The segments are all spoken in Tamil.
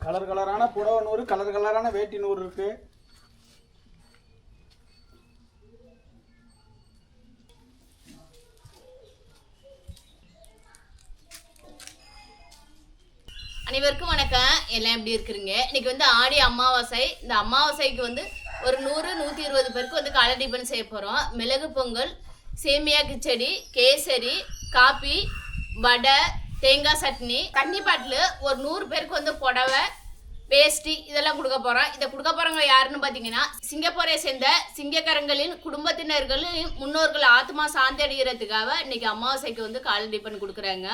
கலர் கலரான புடவை நூறு கலர் கலரான வேட்டி நூறு இருக்கு. அனைவருக்கும் வணக்கம். எல்லாம் எப்படி இருக்கிறீங்க? இன்னைக்கு வந்து ஆடி அமாவாசை. இந்த அமாவாசைக்கு வந்து ஒரு நூறு நூற்றி இருபது பேருக்கு வந்து காலை டிபன் செய்ய போகிறோம் மிளகு பொங்கல் சேமியா கிச்சடி கேசரி காபி வடை தேங்காய் சட்னி தண்ணி பாட்டில் ஒரு நூறு பேருக்கு வந்து புடவை வேஷ்டி இதெல்லாம் கொடுக்க போகிறோம் இதை கொடுக்க போகிறவங்க யாருன்னு பார்த்தீங்கன்னா சிங்கப்பூரை சேர்ந்த சிங்கக்கரங்களின் குடும்பத்தினர்களின் முன்னோர்கள் ஆத்மா சாந்தி அடைகிறதுக்காக இன்னைக்கு அமாவாசைக்கு வந்து காலை டிஃபன் கொடுக்குறாங்க.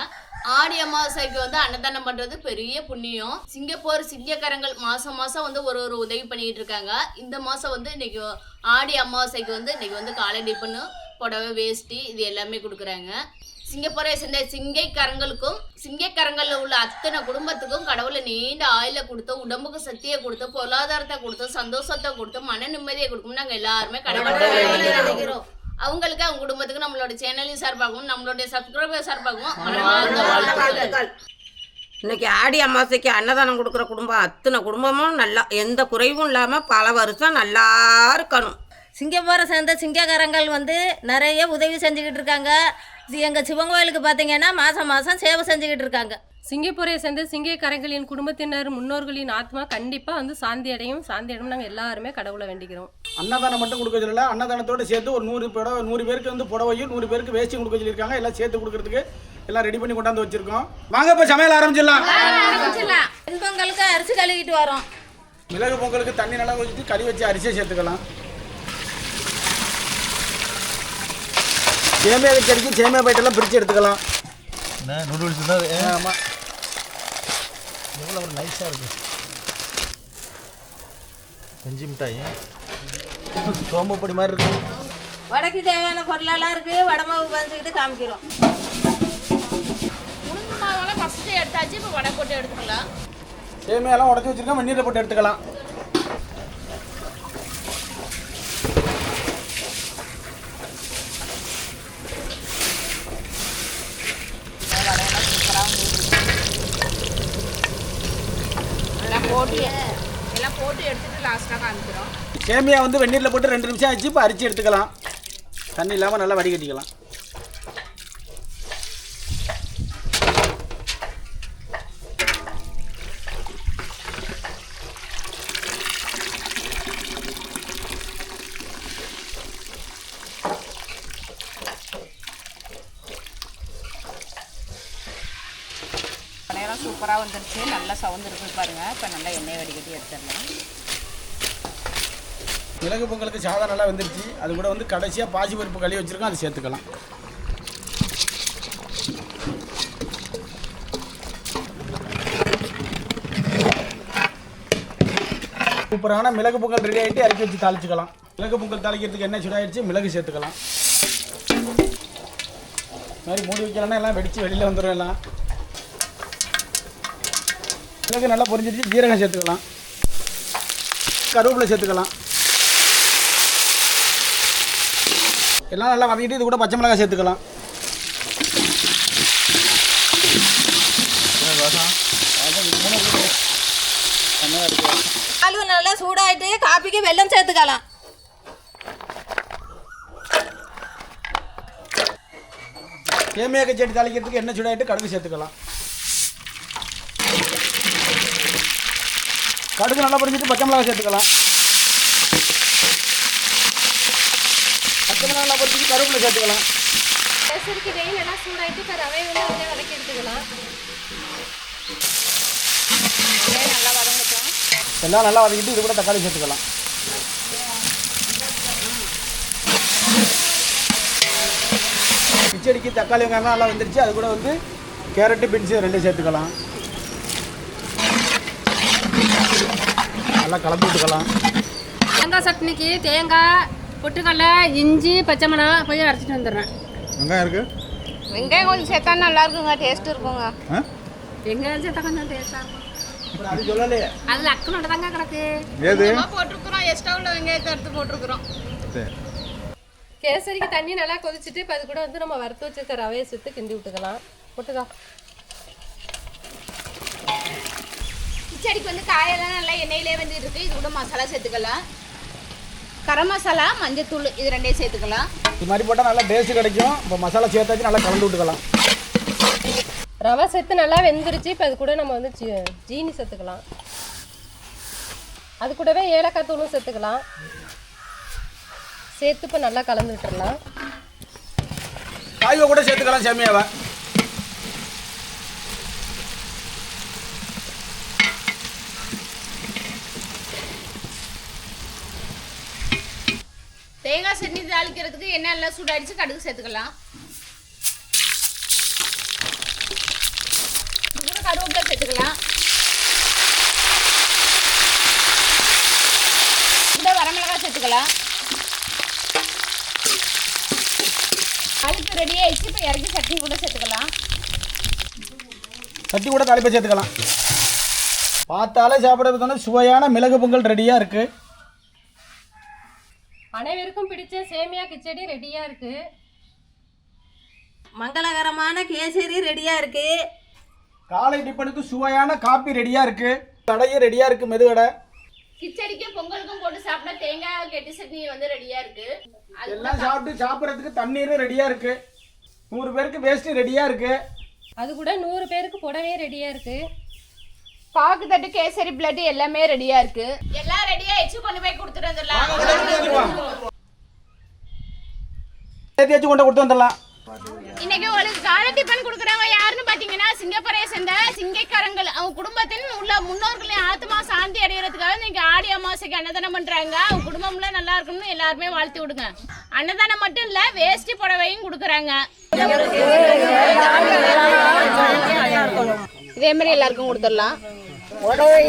ஆடி அமாவாசைக்கு வந்து அன்னதானம் பண்ணுறது பெரிய புண்ணியம். சிங்கப்பூர் சிங்கக்கரங்கள் மாதம் மாதம் வந்து ஒரு ஒரு உதவி பண்ணிக்கிட்டு இருக்காங்க. இந்த மாதம் வந்து இன்னைக்கு ஆடி அமாவாசைக்கு வந்து இன்னைக்கு வந்து காலை டிஃபனு புடவை வேஷ்டி இது எல்லாமே கொடுக்குறாங்க. சிங்கப்பூரை சேர்ந்த சிங்கைக்கரங்களுக்கும் சிங்கைக்கரங்களில் உள்ள அத்தனை குடும்பத்துக்கும் கடவுளை நீண்ட ஆயில கொடுத்து உடம்புக்கு சக்தியை கொடுத்து பொருளாதாரத்தை கொடுத்து சந்தோஷத்தை கொடுத்து மன நிம்மதியை கொடுக்கும் நாங்கள் எல்லாருமே கடவுளை அவங்களுக்கு அவங்க குடும்பத்துக்கு நம்மளோட சேனலின் சார்பாகவும் நம்மளுடைய சப்ஸ்கிரைபர் சார்பாகவும் இன்னைக்கு ஆடி அமாவாசைக்கு அன்னதானம் கொடுக்குற குடும்பம் அத்தனை குடும்பமும் நல்லா எந்த குறைவும் இல்லாமல் பல வருஷம் நல்லா இருக்கணும். சிங்கப்பூரை சேர்ந்த சிங்கக்காரங்கள் வந்து நிறைய உதவி செஞ்சுக்கிட்டு இருக்காங்க. எங்கள் சிவன் கோயிலுக்கு பார்த்தீங்கன்னா மாதம் மாதம் சேவை செஞ்சுக்கிட்டு இருக்காங்க. சிங்கப்பூரை சேர்ந்த சிங்கக்கரங்களின் குடும்பத்தினர் முன்னோர்களின் ஆத்மா கண்டிப்பாக வந்து சாந்தி அடையும். சாந்தி அடையும் நாங்கள் எல்லாருமே கடவுளை வேண்டிக்கிறோம். அன்னதானம் மட்டும் கொடுக்க சொல்லல. அன்னதானத்தோட சேர்த்து ஒரு நூறு புடவை நூறு பேருக்கு வந்து புடவையும் நூறு பேருக்கு வேஷ்டியும் கொடுக்க சொல்லியிருக்காங்க. எல்லாம் சேர்த்து கொடுக்கறதுக்கு எல்லாம் ரெடி பண்ணி கொண்டாந்து வச்சிருக்கோம். வாங்க இப்போ சமையல் ஆரம்பிச்சிடலாம். வெண்பொங்கலுக்கு அரிசி கழுவிட்டு வரோம். மிளகு பொங்கலுக்கு தண்ணி நல்லா ஊற்றிட்டு களி வச்சு அரிசியை சேர்த்துக்கலாம். சேமியா கச்சடிக்கு சேமியா பைட்டெல்லாம் பிரித்து எடுத்துக்கலாம். நூடுல்ஸ் தான். ஆமாம் எவ்வளோ ஒரு நைஸாக இருக்கு. செஞ்சு மிட்டாய். சோம்பப்பொடி மாதிரி இருக்கு. வடக்கு தேவையான பொருளெல்லாம் இருக்குது வடமாவு பறிச்சுக்கிட்டு காமிக்கிறோம். உளுந்து மாவெல்லாம் ஃபஸ்ட்டு எடுத்தாச்சு இப்போ வடை போட்டு எடுத்துக்கலாம். சேமியாலாம் உடச்சி வச்சிருக்கோம் வெந்நீரில் போட்டு எடுத்துக்கலாம் எல்லாம் போட்டு எல்லாம் போட்டு எடுத்துட்டு லாஸ்ட்டாக காமிக்கிறோம் சேமியா வந்து வெந்நீரில் போட்டு ரெண்டு நிமிஷம் ஆச்சு இப்போ அரிச்சு எடுத்துக்கலாம். தண்ணி இல்லாமல் நல்லா வடிகட்டிக்கலாம். நேரம் சூப்பராக வந்துருச்சு. நல்லா சவுந்துருக்கு பாருங்கள் இப்போ நல்லா எண்ணெய் வடிகட்டி எடுத்துடலாம். மிளகு பொங்கலுக்கு சாதம் நல்லா வந்துருச்சு. அது கூட வந்து கடைசியாக பாசி பருப்பு கழுவி வச்சுருக்கோம் அதை சேர்த்துக்கலாம். சூப்பரான மிளகு பொங்கல் ரெடி ஆகிட்டு இறக்கி வச்சு தாளிச்சுக்கலாம். மிளகு பொங்கல் தாளிக்கிறதுக்கு என்ன சுடாயிடுச்சு மிளகு சேர்த்துக்கலாம். இது மாதிரி மூடி வைக்கலன்னா எல்லாம் வெடித்து வெளியில் வந்துடும் எல்லாம். மிளகு நல்லா பொரிஞ்சிருச்சு ஜீரகம் சேர்த்துக்கலாம். கருவேப்பிலை சேர்த்துக்கலாம். எல்லாம் நல்லா வதக்கிட்டு இது கூட பச்சை மிளகாய் சேர்த்துக்கலாம். பால் நல்லா சூடாயிட்டு காப்பிக்கு வெல்லம் சேர்த்துக்கலாம். சேமியா கச்சேடி தாளிக்கிறதுக்கு எண்ணெய் சூடாயிட்டு கடுகு சேர்த்துக்கலாம். கடுகு நல்லா பொரிஞ்சிட்டு பச்சை மிளகாய் சேர்த்துக்கலாம். நல்லா பொரிச்சிட்டு கருவேப்பிலை சேர்த்துக்கலாம். கேசரிக்கு நெய் நல்லா சூடாயிட்டு இப்போ ரவை வந்து அப்படியே வதக்கி எடுத்துக்கலாம். நல்லா வதங்கட்டும். எல்லாம் நல்லா வதக்கிட்டு இது கூட தக்காளி சேர்த்துக்கலாம். கிச்சடிக்கு தக்காளி வெங்காயம் நல்லா வந்துருச்சு. அது கூட வந்து கேரட்டு பீன்ஸு ரெண்டும் சேர்த்துக்கலாம். நல்லா கலந்து விட்டுக்கலாம். தேங்காய் சட்னிக்கு தேங்காய் பொட்டுக்கடலை இஞ்சி பச்சை மிளகா போய் அரைச்சிட்டு வந்துடுறேன். வெங்காயம் இருக்கு? வெங்காயம் கொஞ்சம் சேர்த்தா நல்லா இருக்குங்க டேஸ்ட் இருக்குங்க? வெங்காயம் சேர்த்தா கொஞ்சம் டேஸ்ட்டாக இருக்கும். அது அக்கனோட தாங்க கிடக்கு. ஏது? போட்டிருக்கிறோம் எக்ஸ்ட்ரா உள்ள வெங்காயத்தை எடுத்து போட்டிருக்கிறோம். சரி. கேசரிக்கு தண்ணி நல்லா கொதிச்சுட்டு இப்போ அது கூட வந்து நம்ம வறுத்து வச்சிருக்க ரவையை சேர்த்து கிண்டி விட்டுக்கலாம். போட்டுக்கா. கிச்சடிக்கு வந்து காயெல்லாம் நல்லா எண்ணெயிலே வந்து இருக்கு. இது கூட மசாலா சேர்த்துக்கலாம். கரம் மசாலா மஞ்சத்தூள் இது ரெண்டையும் சேர்த்துக்கலாம். இது மாதிரி போட்டால் நல்லா டேஸ்ட் கிடைக்கும். இப்போ மசாலா சேர்த்தாச்சு நல்லா கலந்து விட்டுக்கலாம். ரவை சேர்த்து நல்லா வெந்துருச்சு. இப்போ அது கூட நம்ம வந்து ஜீ- ஜீனி சேர்த்துக்கலாம். அது கூடவே ஏலக்காய் தூளும் சேர்த்துக்கலாம். சேர்த்து இப்போ நல்லா கலந்து விட்டுறலாம் காய்வை கூட சேர்த்துக்கலாம் சேமியாவை. தேங்காய் சட்னி தாளிக்கிறதுக்கு எண்ணெய் எல்லாம் சூடாடிச்சு கடுகு சேர்த்துக்கலாம். கூட கருவேப்பிலை சேர்த்துக்கலாம். கூட வரமிளகாய் சேர்த்துக்கலாம். தாளிப்பு ரெடி ஆயிடுச்சு இப்போ இறக்கி சட்னி கூட சேர்த்துக்கலாம். சட்டி கூட தாளிப்பை சேர்த்துக்கலாம். பார்த்தாலே சாப்பிட சுவையான மிளகு பொங்கல் ரெடியாக இருக்குது அனைவருக்கும் பிடிச்ச சேமியா கிச்சடி ரெடியாக இருக்குது மங்களகரமான கேசரி ரெடியாக இருக்குது காலை டிஃபனுக்கு சுவையான காப்பி ரெடியாக இருக்குது கடையும் ரெடியாக இருக்குது மெதுவடை. கிச்சடிக்கும் பொங்கலுக்கும் போட்டு சாப்பிட்டா தேங்காய் கெட்டி சட்னி வந்து ரெடியா இருக்கு. அது எல்லாம் சாப்பிட்டு சாப்பிட்றதுக்கு தண்ணீரும் ரெடியாக இருக்குது நூறு பேருக்கு வேஸ்ட்டு ரெடியாக இருக்குது அது கூட நூறு பேருக்கு புடவே ரெடியாக இருக்குது பாக்கு தட்டு கேசரி பிளட் எல்லாமே ரெடியா இருக்கு. எல்லாம் ரெடி ஆயிடுச்சு கொண்டு போய் கொடுத்துட்டு வந்துடலாம். சேர்த்து வச்சு கொண்டு கொடுத்து வந்துடலாம். இன்னைக்கு உங்களுக்கு காலை டிஃபன் கொடுக்குறவங்க யாருன்னு பாத்தீங்கன்னா சிங்கப்பரையை சேர்ந்த சிங்கைக்காரங்கள். அவங்க குடும்பத்தின் உள்ள முன்னோர்களின் ஆத்மா சாந்தி அடைகிறதுக்காக இன்னைக்கு ஆடி அமாவாசைக்கு அன்னதானம் பண்றாங்க. அவங்க குடும்பம்ல நல்லா இருக்கணும்னு எல்லாருமே வாழ்த்து விடுங்க. அன்னதானம் மட்டும் இல்ல வேஷ்டி புடவையும் கொடுக்குறாங்க. இதே மாதிரி எல்லாருக்கும் கொடுத்துடலாம். உடவை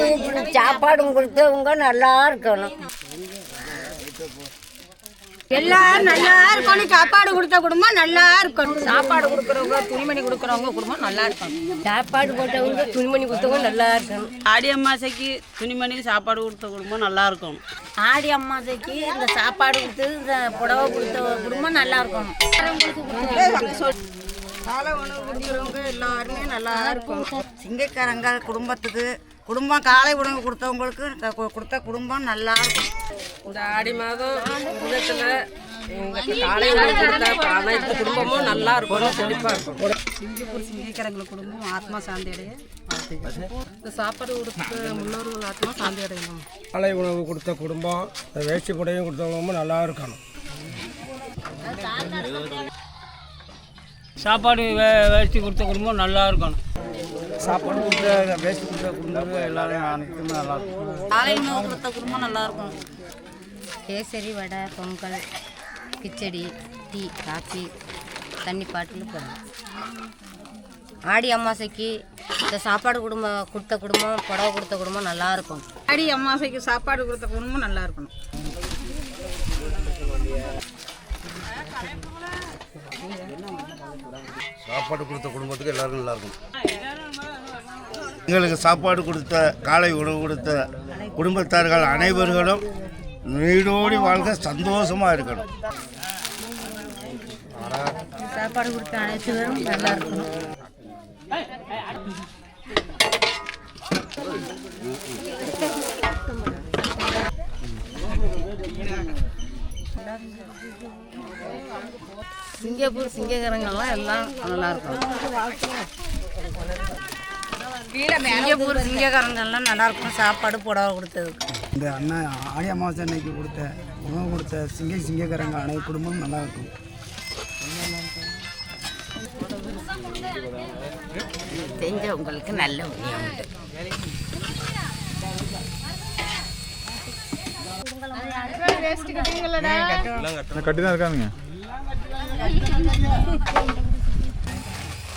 சாப்பாடும் கொடுத்தவங்க நல்லா இருக்கணும். எல்லாரும் நல்லா இருக்கணும். சாப்பாடு கொடுத்த குடும்பம் நல்லா இருக்கணும். சாப்பாடு கொடுக்குறவங்க துணிமணி கொடுக்குறவங்க குடும்பம் நல்லா இருக்கணும். சாப்பாடு போட்டவங்க துணிமணி கொடுத்தவங்க நல்லா இருக்கணும். ஆடி அம்மாசைக்கு துணிமணி சாப்பாடு கொடுத்த குடும்பம் நல்லா இருக்கணும். ஆடி அம்மாசைக்கு இந்த சாப்பாடு கொடுத்து இந்த புடவை கொடுத்த குடும்பம் நல்லா இருக்கணும். காலை உணவு கொடுக்குறவங்க எல்லாருமே நல்லா இருக்கணும். சிங்கைக்காரங்க குடும்பத்துக்கு குடும்பம் காலை உணவு கொடுத்தவங்களுக்கு கொடுத்த குடும்பம் நல்லா இருக்கும். இந்த ஆடி மாதம் குடும்பத்தில் எங்களுக்கு காலை உணவு கொடுத்த அனைத்து குடும்பமும் நல்லா இருக்கணும் செழிப்பாக இருக்கும். சிங்கப்பூர் சிங்கைக்காரங்க குடும்பம் ஆத்மா சாந்தி அடைய. இந்த சாப்பாடு கொடுத்த முன்னோர்கள் ஆத்மா சாந்தி அடையணும். காலை உணவு கொடுத்த குடும்பம் வேஷ்டி புடையும் கொடுத்தவங்க நல்லா இருக்கணும். சாப்பாடு வே வேஷ்டி கொடுத்த குடும்பம் நல்லா இருக்கணும். சாப்பாடு கொடுத்த வேஷ்டி கொடுத்த குடும்பம் எல்லாரும் அனைத்துமே நல்லா இருக்கும். காலை உணவு கொடுத்த குடும்பம் நல்லா இருக்கும். கேசரி வடை பொங்கல் கிச்சடி டீ காஃபி தண்ணி பாட்டில் போடணும் ஆடி அமாவாசைக்கு இந்த சாப்பாடு குடும்பம் கொடுத்த குடும்பம் புடவை கொடுத்த குடும்பம் நல்லா இருக்கும். ஆடி அமாவாசைக்கு சாப்பாடு கொடுத்த குடும்பம் நல்லா இருக்கணும். சாப்பாடு கொடுத்த குடும்பத்துக்கு எல்லாரும் நல்லா இருக்கும் எங்களுக்கு சாப்பாடு கொடுத்த காலை உணவு கொடுத்த குடும்பத்தார்கள் அனைவர்களும் நீடோடி வாழ்க சந்தோஷமாக இருக்கணும். சாப்பாடு கொடுத்த அனைத்து பேரும் நல்லா இருக்கணும். சிங்கப்பூர் சிங்ககரங்கள்லாம் எல்லாம் நல்லா இருக்கும் சிங்கப்பூர் சிங்கக்காரங்கெல்லாம் நல்லா இருக்கும் சாப்பாடு புடவை கொடுத்ததுக்கு இந்த அண்ணா ஆடி அமாவாசை அன்னைக்கு கொடுத்த உணவு கொடுத்த சிங்கை சிங்கக்காரங்க அனைத்து குடும்பமும் நல்லா இருக்கும் செஞ்சவங்களுக்கு நல்ல உதயம் உண்டு.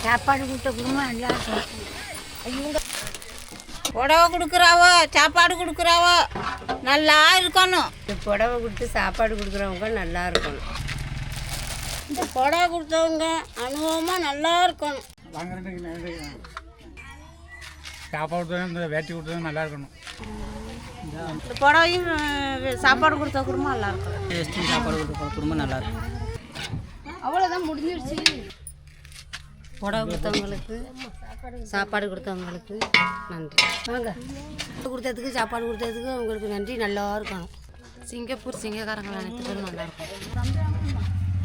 சாப்பாடு கொடுத்த குடும்பம் நல்லா இருக்கும் புடவை கொடுக்குறாவோ சாப்பாடு கொடுக்குறாவோ நல்லா இருக்கணும். புடவை கொடுத்து சாப்பாடு கொடுக்குறவங்க நல்லா இருக்கணும். இந்த புடவை கொடுத்தவங்க அனுபவமாக நல்லா இருக்கணும். சாப்பாடு கொடுத்தா இந்த வேட்டி கொடுத்தா நல்லா இருக்கணும். இந்த புடவையும் சாப்பாடு கொடுத்த குடும்பம் நல்லா இருக்கும் சாப்பாடு கொடுத்த குடும்பம் நல்லா இருக்கும் அவ்வளவுதான் முடிஞ்சிருச்சு. புடவை கொடுத்தவங்களுக்கு சாப்பாடு கொடுத்தவங்களுக்கு நன்றி. வாங்க. கொடுத்ததுக்கு சாப்பாடு கொடுத்ததுக்கு அவங்களுக்கு நன்றி. நல்லா இருக்கணும். சிங்கப்பூர் சிங்கக்காரங்கள் அனைத்து பேரும் நல்லா இருக்கும்.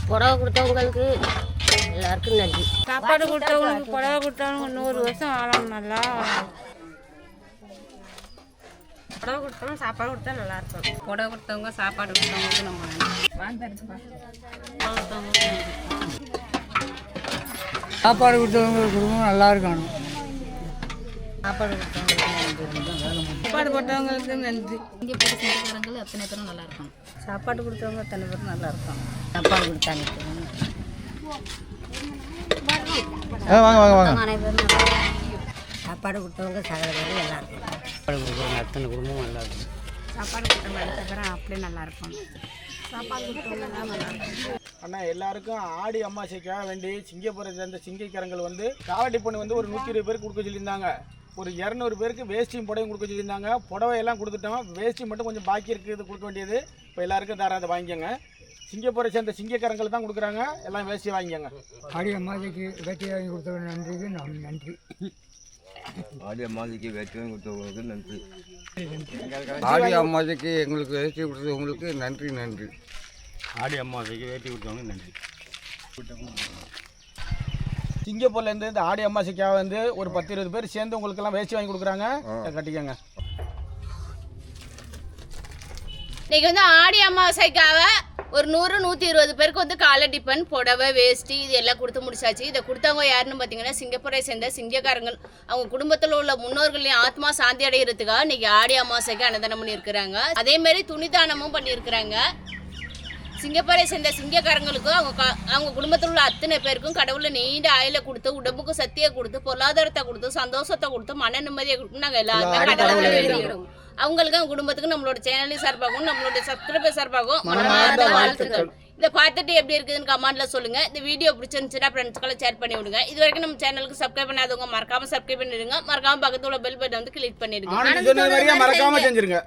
புடவை கொடுத்தவங்களுக்கு எல்லாருக்கும் நன்றி. சாப்பாடு கொடுத்தவங்களுக்கு புடவை கொடுத்தவங்க நூறு வருஷம் ஆளணும் நல்லா. புடவை கொடுத்தவங்க சாப்பாடு கொடுத்தா நல்லா இருக்கும். புடவை கொடுத்தவங்க சாப்பாடு கொடுத்தவங்களுக்கு நம்ம சாப்பாடு கொடுத்தவங்களுக்கு குடும்பம் நல்லா இருக்கணும். சாப்பாடு கொடுத்தவங்களுக்கு சாப்பாடு போட்டவங்களுக்கு நன்றி. சிங்கப்பூர் சிங்கக்காரங்கள் அத்தனை பேரும் நல்லா இருக்கணும். சாப்பாடு கொடுத்தவங்க அத்தனை பேரும் நல்லா இருக்கும் சாப்பாடு கொடுத்தாங்க. வாங்க வாங்க வாங்க. அனைவரும் நல்லா. சாப்பாடு கொடுத்தவங்க சகல பேரும் நல்லா இருக்கும் சாப்பாடு கொடுக்குறவங்க அத்தனை குடும்பம் நல்லா இருக்கும் சாப்பாடு கொடுத்தவங்க அடுத்த பேரும் அப்படியே நல்லா இருக்கும் அண்ணா எல்லாருக்கும் ஆடி அமாவாசைக்காக வேண்டி சிங்கப்பூரை சேர்ந்த சிங்கைக்காரங்கள் வந்து காவடி பொண்ணு வந்து ஒரு நூற்றி இருபது பேருக்கு கொடுக்க சொல்லியிருந்தாங்க. ஒரு இரநூறு பேருக்கு வேஷ்டியும் புடவையும் கொடுக்க சொல்லியிருந்தாங்க. புடவை எல்லாம் கொடுத்துட்டோம். வேஷ்டி மட்டும் கொஞ்சம் பாக்கி இருக்குது கொடுக்க வேண்டியது. இப்போ எல்லாருக்கும் தர அதை வாங்கிக்கோங்க. சிங்கப்பூரை சேர்ந்த சிங்கக்காரங்கள் தான் கொடுக்குறாங்க. எல்லாம் வேஷ்டி வாங்கிக்கோங்க. ஆடி அம்மாஜிக்கு வேட்டி வாங்கி கொடுத்தவங்க நன்றிக்கு நான் நன்றி. ஆடி அம்மாதிக்கு வேற்றுமை கொடுத்தவங்களுக்கு நன்றி. ஆடி அம்மாஜிக்கு எங்களுக்கு வேஷ்டி கொடுத்தவங்களுக்கு நன்றி நன்றி. ஆடி அம்மாதிக்கு வேட்டி கொடுத்தவங்க நன்றி. சிங்கப்பூர்லேருந்து இந்த ஆடி அமாவாசைக்காக வந்து ஒரு பத்து இருபது பேர் சேர்ந்து உங்களுக்கெல்லாம் வேஷ்டி வாங்கி கொடுக்குறாங்க. கட்டிக்கோங்க. இன்னைக்கு வந்து ஆடி அமாவாசைக்காக ஒரு நூறு நூற்றி இருபது பேருக்கு வந்து காலை டிஃபன் புடவை வேஷ்டி இது எல்லாம் கொடுத்து முடிச்சாச்சு. இதை கொடுத்தவங்க யாருன்னு பார்த்தீங்கன்னா சிங்கப்பூரை சேர்ந்த சிங்கக்காரங்கள் அவங்க குடும்பத்தில் உள்ள முன்னோர்களின் ஆத்மா சாந்தி அடைகிறதுக்காக இன்னைக்கு ஆடி அமாவாசைக்கு அன்னதானம் பண்ணியிருக்கிறாங்க. அதே மாதிரி துணி தானமும் பண்ணியிருக்கிறாங்க. சிங்கப்பூரை சேர்ந்த சிங்கக்காரங்களுக்கும் அவங்க அவங்க குடும்பத்தில் உள்ள அத்தனை பேருக்கும் கடவுளை நீண்ட ஆயில கொடுத்து உடம்புக்கு சக்தியை கொடுத்து பொருளாதாரத்தை கொடுத்து சந்தோஷத்தை கொடுத்து மன நிம்மதியை கொடுத்து நாங்கள் எல்லாருமே கடவுளை வேண்டிக்கிறோம். அவங்களுக்கு அவங்க குடும்பத்துக்கு நம்மளோட சேனலின் சார்பாகவும் நம்மளோட சப்ஸ்கிரைபர் சார்பாகவும் வாழ்த்துக்கள். இதை பார்த்துட்டு எப்படி இருக்குதுன்னு கமெண்ட்ல சொல்லுங்க. இந்த வீடியோ பிடிச்சிருந்துச்சுன்னா ஃப்ரெண்ட்ஸ்க்கெல்லாம் ஷேர் பண்ணி விடுங்க. இது வரைக்கும் நம்ம சேனலுக்கு சப்ஸ்கிரைப் பண்ணாதவங்க மறக்காம சப்ஸ்கிரைப் பண்ணிடுங்க. மறக்காம பக்கத்துல பெல் பட்டன் வந்து கிளிக் பண்ணிடுங்க. மறக்காம செஞ்சிருங்க.